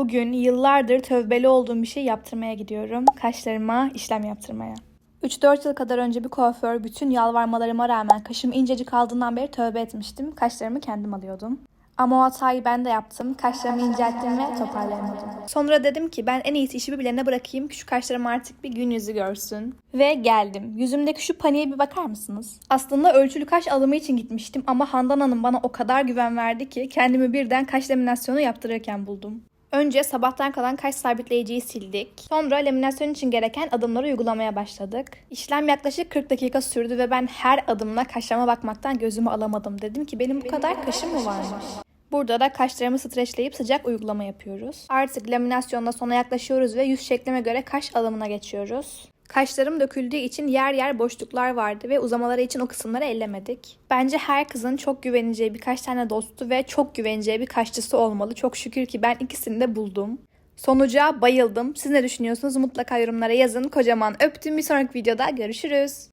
Bugün yıllardır tövbeli olduğum bir şey yaptırmaya gidiyorum. Kaşlarıma işlem yaptırmaya. 3-4 yıl kadar önce bir kuaför bütün yalvarmalarıma rağmen kaşım incecik kaldığından beri tövbe etmiştim. Kaşlarımı kendim alıyordum. Ama o hatayı ben de yaptım. Kaşlarımı incelttim ve toparlayamadım. Sonra dedim ki ben en iyisi işi birbirlerine bırakayım şu kaşlarım artık bir gün yüzü görsün. Ve geldim. Yüzümdeki şu paniğe bir bakar mısınız? Aslında ölçülü kaş alımı için gitmiştim ama Handan Hanım bana o kadar güven verdi ki kendimi birden kaş laminasyonu yaptırırken buldum. Önce sabahtan kalan kaş sabitleyiciyi sildik. Sonra laminasyon için gereken adımları uygulamaya başladık. İşlem yaklaşık 40 dakika sürdü ve ben her adımla kaşlarıma bakmaktan gözümü alamadım. Dedim ki benim bu kadar kaşım mı varmış? Burada da kaşlarımı streçleyip sıcak uygulama yapıyoruz. Artık laminasyonda sona yaklaşıyoruz ve yüz şeklime göre kaş alımına geçiyoruz. Kaşlarım döküldüğü için yer yer boşluklar vardı ve uzamaları için o kısımları ellemedik. Bence her kızın çok güveneceği birkaç tane dostu ve çok güveneceği bir kaşçısı olmalı. Çok şükür ki ben ikisini de buldum. Sonuca bayıldım. Siz ne düşünüyorsunuz? Mutlaka yorumlara yazın. Kocaman öptüm. Bir sonraki videoda görüşürüz.